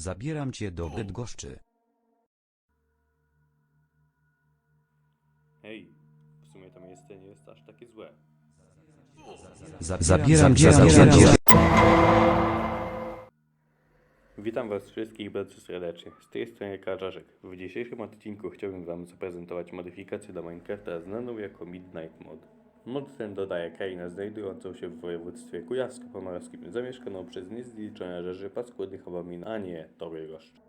Zabieram cię do Bydgoszczy. Hej, w sumie to miejsce nie jest aż takie złe. Zabieram cię, zabieram cię. Witam Was wszystkich bardzo serdecznie. Z tej strony Karzarzek. W dzisiejszym odcinku chciałbym Wam zaprezentować modyfikację do Minecrafta znaną jako Midnight Mod. Mod ten dodaje krainę znajdującą się w województwie kujawsko-pomorskim, zamieszkaną przez niezliczone rzeszy paskudnych abomin, a nie tory roszcz.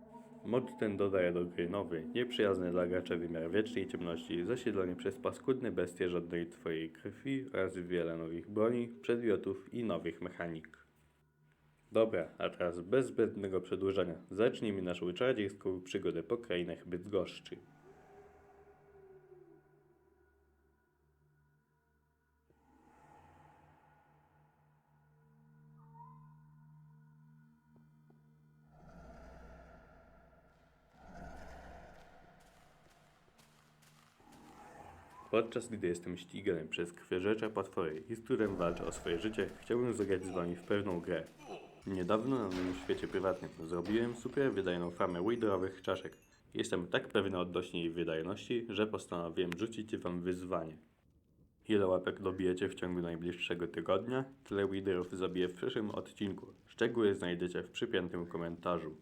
Mod ten dodaje do gry nowy, nieprzyjazny dla gracza wymiar wiecznej ciemności, zasiedlony przez paskudne bestie żadnej twojej krwi oraz wiele nowych broni, przedmiotów i nowych mechanik. Dobra, a teraz bez zbędnego przedłużania, zacznijmy naszą czarodziejską przygodę po krainach Bydgoszczy. Podczas gdy jestem ścigany przez krwiożercze potwory i z którym walczę o swoje życie, chciałbym zagrać z wami w pewną grę. Niedawno na moim świecie prywatnym zrobiłem super wydajną farmę widrowych czaszek. Jestem tak pewny odnośnie jej wydajności, że postanowiłem rzucić wam wyzwanie. Ile łapek dobijecie w ciągu najbliższego tygodnia, tyle widerów zabiję w przyszłym odcinku. Szczegóły znajdziecie w przypiętym komentarzu.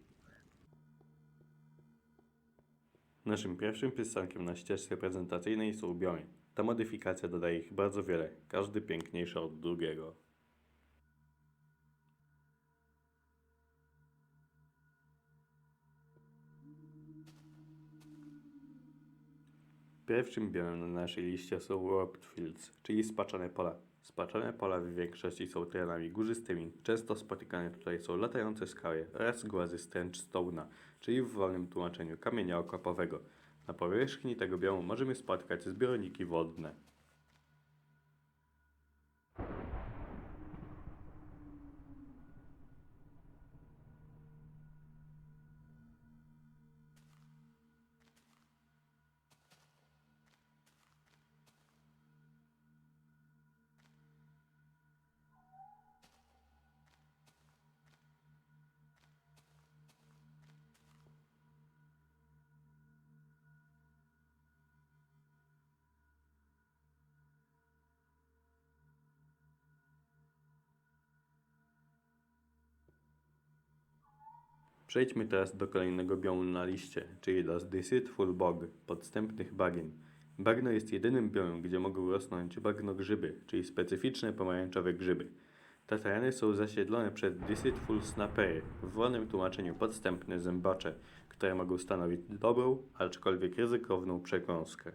Naszym pierwszym przystankiem na ścieżce prezentacyjnej są biomy. Ta modyfikacja dodaje ich bardzo wiele, każdy piękniejszy od drugiego. Pierwszym biomem na naszej liście są warped fields, czyli spaczone pola. Spaczone pola w większości są terenami górzystymi. Często spotykane tutaj są latające skały oraz głazy Stone'a, czyli w wolnym tłumaczeniu kamienia okopowego. Na powierzchni tego biomu możemy spotkać zbiorniki wodne. Przejdźmy teraz do kolejnego biomu na liście, czyli do Deceitful Bog, podstępnych bagien. Bagno jest jedynym biomem, gdzie mogą rosnąć bagnogrzyby, czyli specyficzne pomarańczowe grzyby. Te tereny są zasiedlone przez Deceitful Snappery, w wolnym tłumaczeniu podstępne zębacze, które mogą stanowić dobrą, aczkolwiek ryzykowną przekąskę.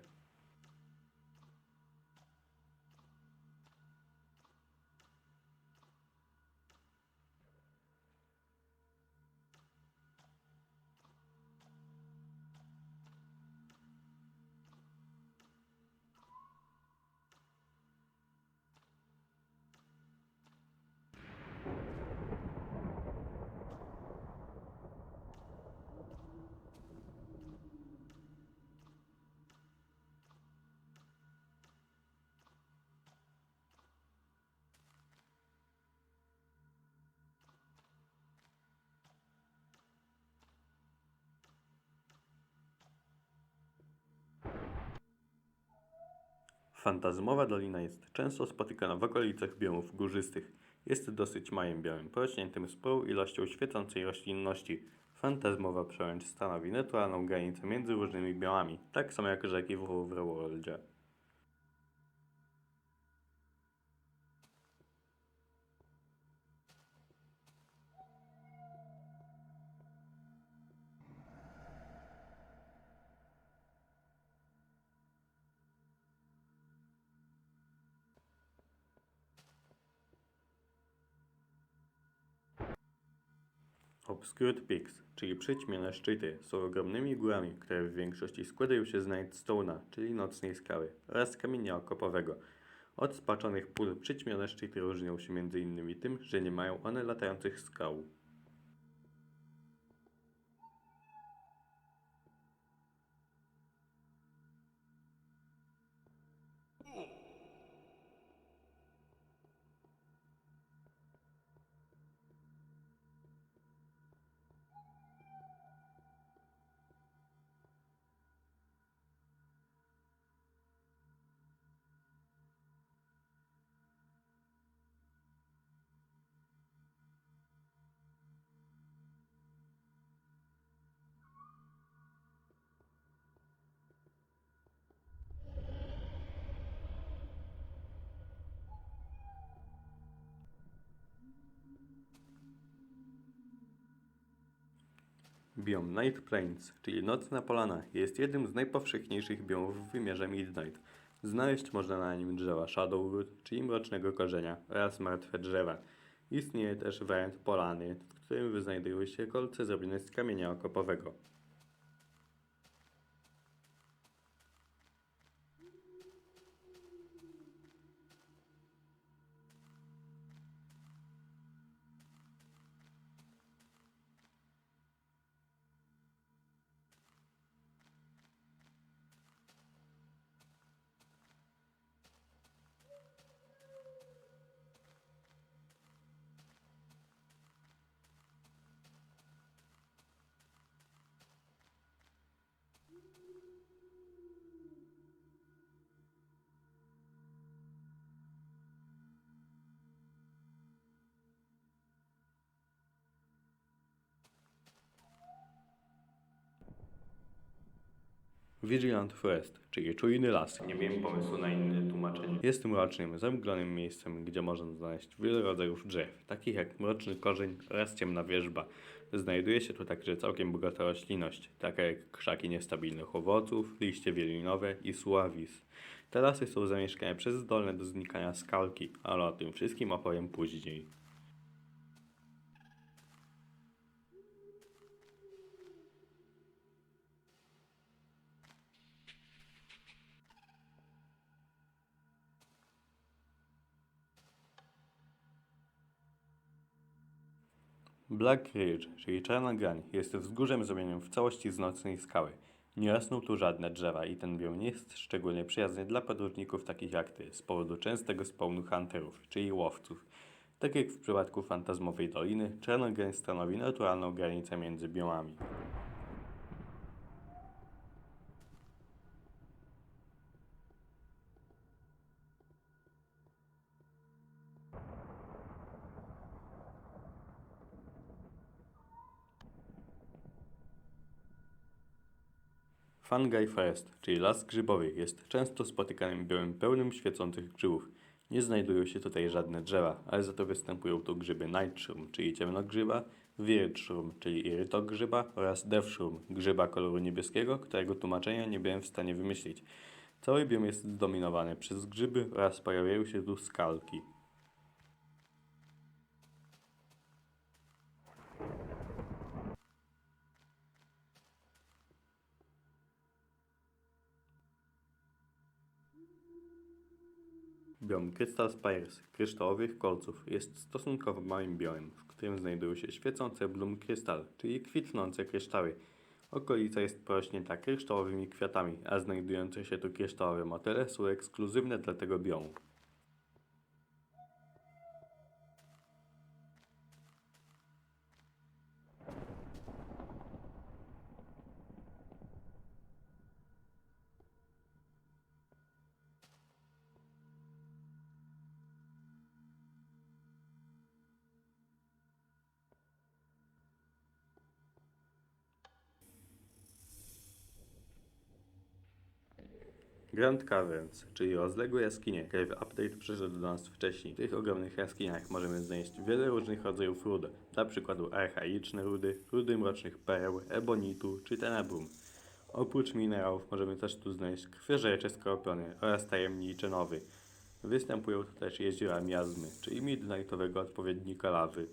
Fantazmowa dolina jest często spotykana w okolicach biomów górzystych. Jest dosyć małym biomem, porośniętym sporą ilością świecącej roślinności. Fantazmowa przełęcz stanowi naturalną granicę między różnymi biomami, tak samo jak rzeki w Overworldzie. Obscured Peaks, czyli przyćmione szczyty, są ogromnymi górami, które w większości składają się z Nightstone'a, czyli nocnej skały, oraz kamienia okopowego. Od spaczonych pól przyćmione szczyty różnią się m.in. tym, że nie mają one latających skał. Biom Night Plains, czyli Nocna Polana, jest jednym z najpowszechniejszych biomów w wymiarze Midnight. Znaleźć można na nim drzewa Shadowwood, czyli mrocznego korzenia, oraz martwe drzewa. Istnieje też wariant polany, w którym znajdują się kolce zrobione z kamienia okopowego. Vigilant Forest, czyli czujny las. Nie miałem pomysłu na inne tłumaczenie. Jest mrocznym, zamglonym miejscem, gdzie można znaleźć wiele rodzajów drzew, takich jak mroczny korzeń oraz ciemna wierzba. Znajduje się tu także całkiem bogata roślinność, taka jak krzaki niestabilnych owoców, liście wielinowe i suawis. Te lasy są zamieszkane przez zdolne do znikania skalki, ale o tym wszystkim opowiem później. Black Ridge, czyli Czarna Grań, jest wzgórzem zrobionym w całości z nocnej skały. Nie rosną tu żadne drzewa i ten biom nie jest szczególnie przyjazny dla podróżników takich jak ty, z powodu częstego spawnu hunterów, czyli łowców. Tak jak w przypadku Fantazmowej Doliny, Czarna Grań stanowi naturalną granicę między biomami. Fungi Forest, czyli las grzybowy, jest często spotykanym biomem pełnym świecących grzybów. Nie znajdują się tutaj żadne drzewa, ale za to występują tu grzyby Nightshroom, czyli ciemnogrzyba, Weird Shroom, czyli irytogrzyba oraz Death Shroom, grzyba koloru niebieskiego, którego tłumaczenia nie byłem w stanie wymyślić. Cały biom jest zdominowany przez grzyby oraz pojawiają się tu skalki. Biom Crystal Spires, kryształowych kolców, jest stosunkowo małym biomem, w którym znajdują się świecące Bloom Crystal, czyli kwitnące kryształy. Okolica jest porośnięta kryształowymi kwiatami, a znajdujące się tu kryształowe motyle są ekskluzywne dla tego biomu. Grand Caverns, czyli rozległe jaskinie. Cave Update przyszedł do nas wcześniej. W tych ogromnych jaskiniach możemy znaleźć wiele różnych rodzajów rud, dla przykładu archaiczne rudy, rudy mrocznych pereł, ebonitu czy tenebrum. Oprócz minerałów możemy też tu znaleźć krwiożercze skorpiony oraz tajemnicze nowy. Występują tu też jeziora miazmy, czyli midnightowego odpowiednika lawy.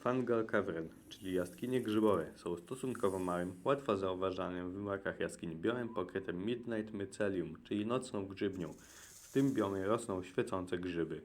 Fungal Cavern, czyli jaskinie grzybowe, są stosunkowo małym, łatwo zauważalnym w mrokach jaskiń biomem pokrytym Midnight Mycelium, czyli nocną grzybnią. W tym biomie rosną świecące grzyby.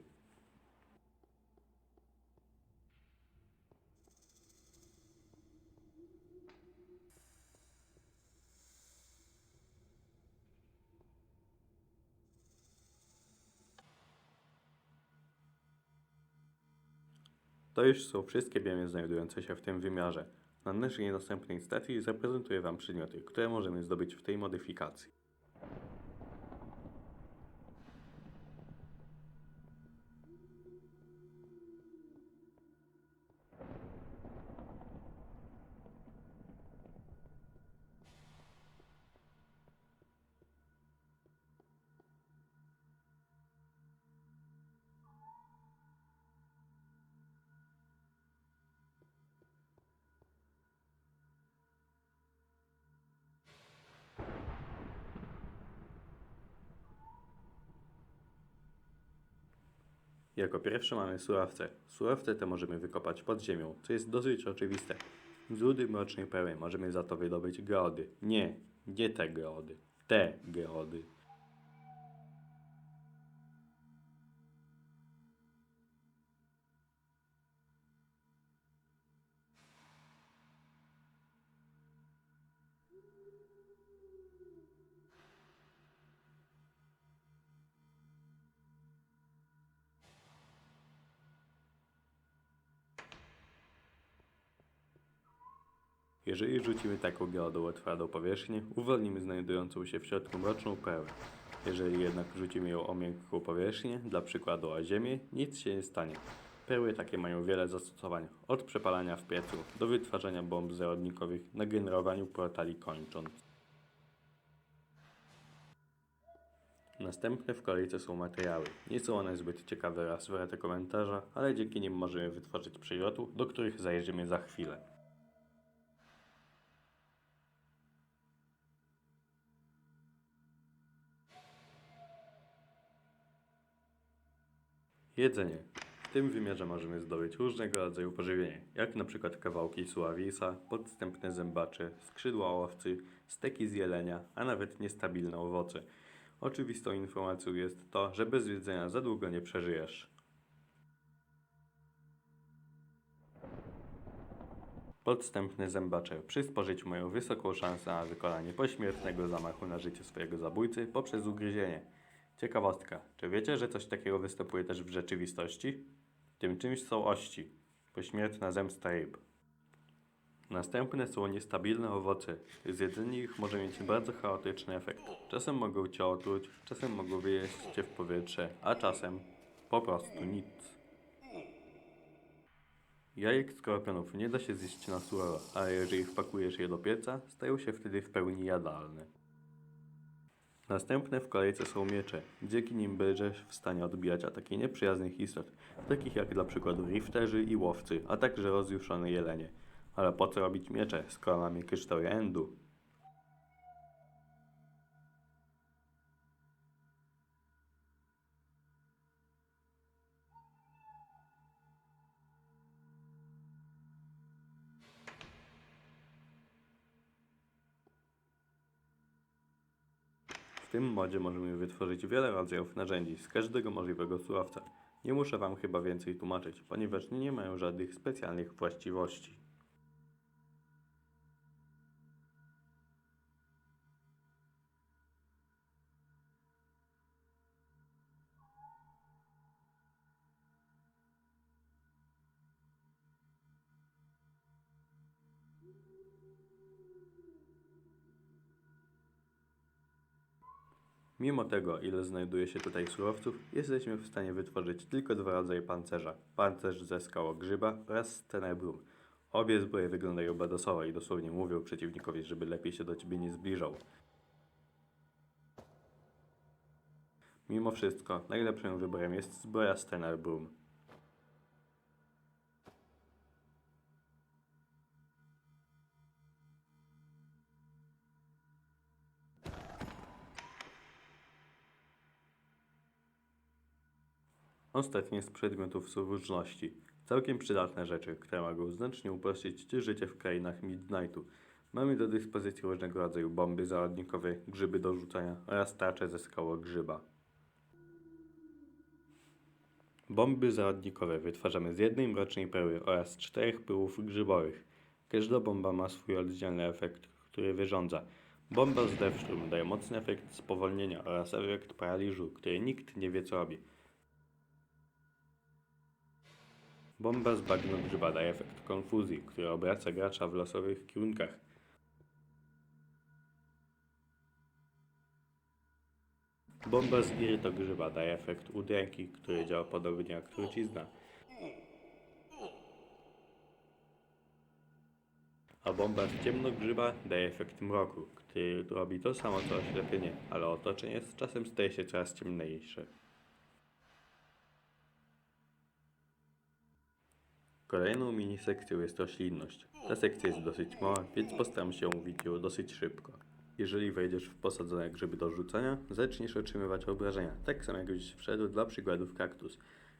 To już są wszystkie biomy znajdujące się w tym wymiarze. Na naszej następnej stacji zaprezentuję Wam przedmioty, które możemy zdobyć w tej modyfikacji. Jako pierwsze mamy surowce. Surowce te możemy wykopać pod ziemią, co jest dosyć oczywiste. Z rudy mrocznej pełni możemy za to wydobyć geody. Nie, nie te geody. Te geody. Jeżeli rzucimy taką geodą o twardą powierzchnię, uwolnimy znajdującą się w środku mroczną pełę. Jeżeli jednak rzucimy ją o miękką powierzchnię, dla przykładu o ziemię, nic się nie stanie. Perły takie mają wiele zastosowań, od przepalania w piecu do wytwarzania bomb zarodnikowych na generowaniu portali kończąc. Następne w kolejce są materiały. Nie są one zbyt ciekawe raz warte komentarza, ale dzięki nim możemy wytworzyć przedmiotów, do których zajrzymy za chwilę. Jedzenie. W tym wymiarze możemy zdobyć różnego rodzaju pożywienie, jak na przykład kawałki suawisa, podstępne zębacze, skrzydła owcy, steki z jelenia, a nawet niestabilne owoce. Oczywistą informacją jest to, że bez jedzenia za długo nie przeżyjesz. Podstępne zębacze przy spożyciu mają wysoką szansę na wykonanie pośmiertnego zamachu na życie swojego zabójcy poprzez ugryzienie. Ciekawostka. Czy wiecie, że coś takiego występuje też w rzeczywistości? Tym czymś są ości. Pośmiertna zemsta ryb. Następne są niestabilne owoce. Zjedzenie ich może mieć bardzo chaotyczny efekt. Czasem mogą cię otruć, czasem mogą wyjeść cię w powietrze, a czasem po prostu nic. Jajek skorpionów nie da się zjeść na surowo, ale jeżeli wpakujesz je do pieca, stają się wtedy w pełni jadalne. Następne w kolejce są miecze. Dzięki nim będziesz w stanie odbijać ataki nieprzyjaznych istot, takich jak dla przykładu rifterzy i łowcy, a także rozjuszone jelenie. Ale po co robić miecze, skoro mamy kryształ endu? Tym modzie możemy wytworzyć wiele rodzajów narzędzi z każdego możliwego surowca. Nie muszę Wam chyba więcej tłumaczyć, ponieważ nie mają żadnych specjalnych właściwości. Mimo tego, ile znajduje się tutaj surowców, jesteśmy w stanie wytworzyć tylko dwa rodzaje pancerza. Pancerz ze skałogrzyba oraz z tenebrum. Obie zbroje wyglądają badasowo i dosłownie mówią przeciwnikowi, żeby lepiej się do ciebie nie zbliżał. Mimo wszystko, najlepszym wyborem jest zbroja z Ostatnie z przedmiotów są różności. Całkiem przydatne rzeczy, które mogą znacznie uprościć Ci życie w krainach Midnightu. Mamy do dyspozycji różnego rodzaju bomby załadnikowe, grzyby do rzucania oraz tarcze ze skałogrzyba. Bomby załadnikowe wytwarzamy z jednej mrocznej perły oraz czterech pyłów grzybowych. Każda bomba ma swój oddzielny efekt, który wyrządza. Bomba z Deathstorm daje mocny efekt spowolnienia oraz efekt paraliżu, który nikt nie wie co robi. Bomba z bagnogrzyba daje efekt konfuzji, który obraca gracza w losowych kierunkach. Bomba z irytogrzyba daje efekt udręki, który działa podobnie jak trucizna. A bomba z ciemnogrzyba daje efekt mroku, który robi to samo co oślepienie, ale otoczenie z czasem staje się coraz ciemniejsze. Kolejną mini sekcją jest roślinność. Ta sekcja jest dosyć mała, więc postaram się omówić ją dosyć szybko. Jeżeli wejdziesz w posadzone grzyby do rzucania, zaczniesz otrzymywać obrażenia, tak samo jakbyś wszedł dla przykładu w kaktus.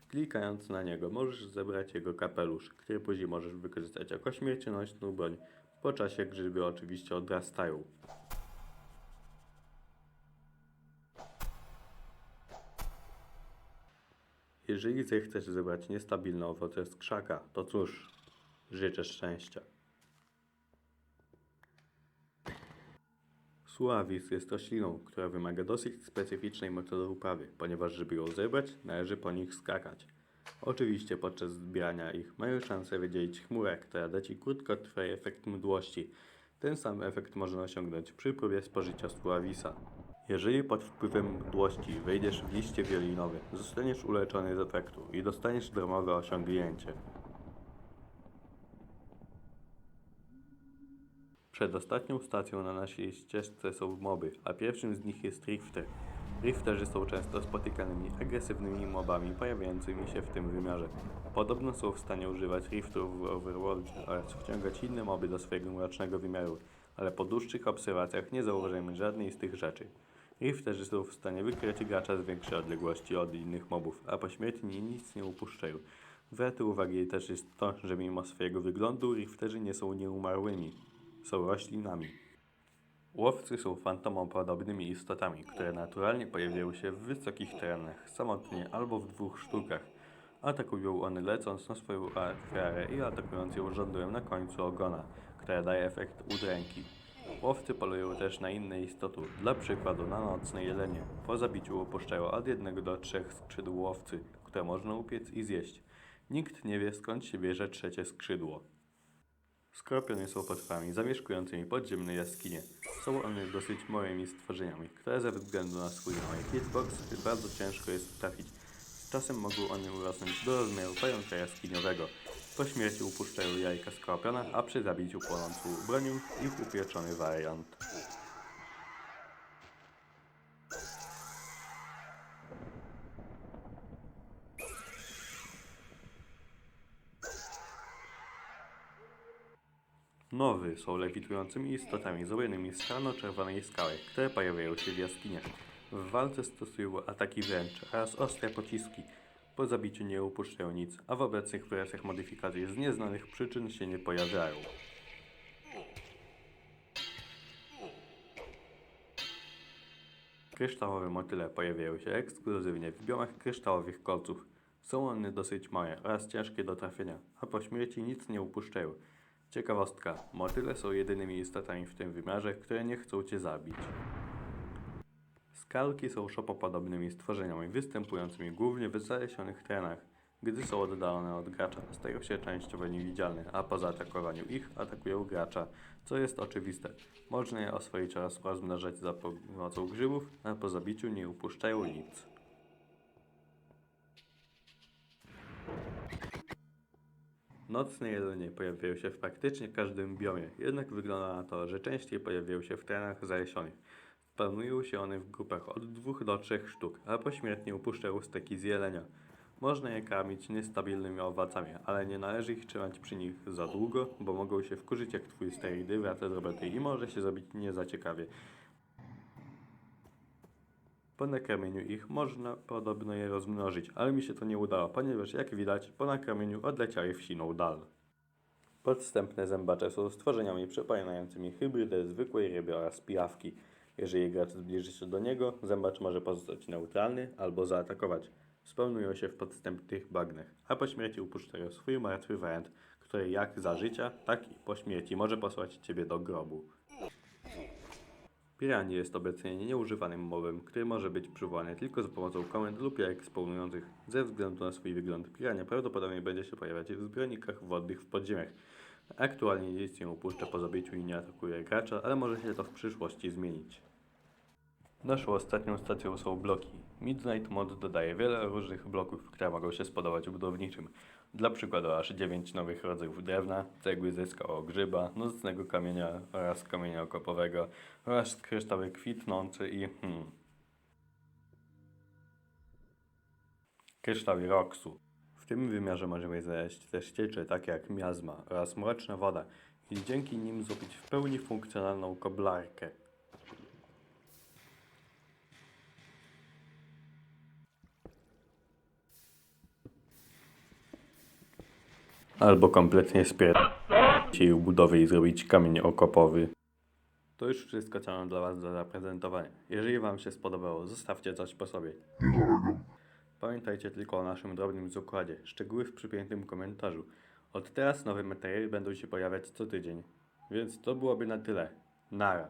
Klikając na niego możesz zebrać jego kapelusz, który później możesz wykorzystać jako śmiercionośną broń. Po czasie grzyby oczywiście odrastają. Jeżeli zechcesz zebrać niestabilne owoce z krzaka, to cóż, życzę szczęścia. Suavis jest rośliną, która wymaga dosyć specyficznej metody uprawy, ponieważ żeby ją zebrać, należy po nich skakać. Oczywiście podczas zbierania ich mają szansę wydzielić chmurę, która da Ci krótkotrwały efekt mdłości. Ten sam efekt można osiągnąć przy próbie spożycia Suavisa. Jeżeli pod wpływem mdłości wejdziesz w liście wiolinowy, zostaniesz uleczony z efektu i dostaniesz darmowe osiągnięcie. Przedostatnią stacją na naszej ścieżce są moby, a pierwszym z nich jest Rifter. Rifterzy są często spotykanymi agresywnymi mobami pojawiającymi się w tym wymiarze. Podobno są w stanie używać Rifterów w Overworld oraz wciągać inne moby do swojego mrocznego wymiaru, ale po dłuższych obserwacjach nie zauważymy żadnej z tych rzeczy. Rifterzy są w stanie wykryć gracza z większej odległości od innych mobów, a po śmierci ni- nic nie upuszczają. Warte uwagi też jest to, że mimo swojego wyglądu Rifterzy nie są nieumarłymi. Są roślinami. Łowcy są fantomopodobnymi istotami, które naturalnie pojawiają się w wysokich terenach, samotnie albo w dwóch sztukach. Atakują one lecąc na swoją ofiarę i atakując ją żądłem na końcu ogona, która daje efekt udręki. Łowcy polują też na inne istoty, dla przykładu na nocne jelenie. Po zabiciu opuszczają od jednego do trzech skrzydł łowcy, które można upiec i zjeść. Nikt nie wie skąd się bierze trzecie skrzydło. Skorpiony są potworami zamieszkującymi podziemne jaskinie. Są one dosyć małymi stworzeniami, które ze względu na swój mały hitbox bardzo ciężko jest trafić. Z czasem mogą one urosnąć do rozmiaru pająka jaskiniowego. Po śmierci upuszczają jajka skorpiona, a przy zabiciu płonącą bronią ich upieczony wariant. Nowy są lewitującymi istotami zrobionymi z czarno-czerwonej skały, które pojawiają się w jaskiniach. W walce stosują ataki wręcz oraz ostre pociski. Po zabiciu nie upuszczają nic, a w obecnych wersjach modyfikacji z nieznanych przyczyn się nie pojawiają. Kryształowe motyle pojawiają się ekskluzywnie w biomach kryształowych kolców. Są one dosyć małe oraz ciężkie do trafienia, a po śmierci nic nie upuszczają. Ciekawostka, motyle są jedynymi istotami w tym wymiarze, które nie chcą cię zabić. Skalki są szopopodobnymi stworzeniami występującymi głównie w zalesionych terenach. Gdy są oddalone od gracza, stają się częściowo niewidzialne, a po zaatakowaniu ich atakują gracza, co jest oczywiste. Można je oswoić oraz rozmnażać za pomocą grzybów, a po zabiciu nie upuszczają nic. Nocne jelenie pojawiają się w praktycznie każdym biomie, jednak wygląda na to, że częściej pojawiają się w terenach zalesionych. Spawnują się one w grupach od 2 do 3 sztuk, a pośmiertnie upuszczają steki z jelenia. Można je karmić niestabilnymi owocami, ale nie należy ich trzymać przy nich za długo, bo mogą się wkurzyć jak twój sterydy wraca z roboty i może się zrobić nie za ciekawie. Po nakarmieniu ich można podobno je rozmnożyć, ale mi się to nie udało, ponieważ jak widać po nakarmieniu odleciały w siną dal. Podstępne zębacze są stworzeniami przypominającymi hybrydę zwykłej ryby oraz pijawki. Jeżeli gracz zbliży się do niego, zębacz może pozostać neutralny albo zaatakować. Spełnują się w podstępnych bagnach, a po śmierci upuszczają swój martwy wariant, który jak za życia, tak i po śmierci może posłać ciebie do grobu. Piranie jest obecnie nieużywanym mobem, który może być przywołany tylko za pomocą komend lub jajek spawnujących. Ze względu na swój wygląd, pirania prawdopodobnie będzie się pojawiać w zbiornikach wodnych w podziemiach. Aktualnie nic nie upuszcza po zabiciu i nie atakuje gracza, ale może się to w przyszłości zmienić. Naszą ostatnią stacją są bloki. Midnight Mod dodaje wiele różnych bloków, które mogą się spodobać budowniczym. Dla przykładu aż 9 nowych rodzajów drewna, cegły ze skałogrzyba, nocnego kamienia oraz kamienia okopowego oraz kryształy kwitnący i hmm, kryształy roksu. W tym wymiarze możemy znaleźć też ciecze takie jak miazma oraz mroczna woda i dzięki nim zrobić w pełni funkcjonalną koblarkę. albo kompletnie spier... jej budowy i zrobić kamień okopowy. To już wszystko, co mam dla Was do zaprezentowania. Jeżeli Wam się spodobało, zostawcie coś po sobie. Pamiętajcie tylko o naszym drobnym zakładzie. Szczegóły w przypiętym komentarzu. Od teraz nowe materiały będą się pojawiać co tydzień. Więc to byłoby na tyle. Nara.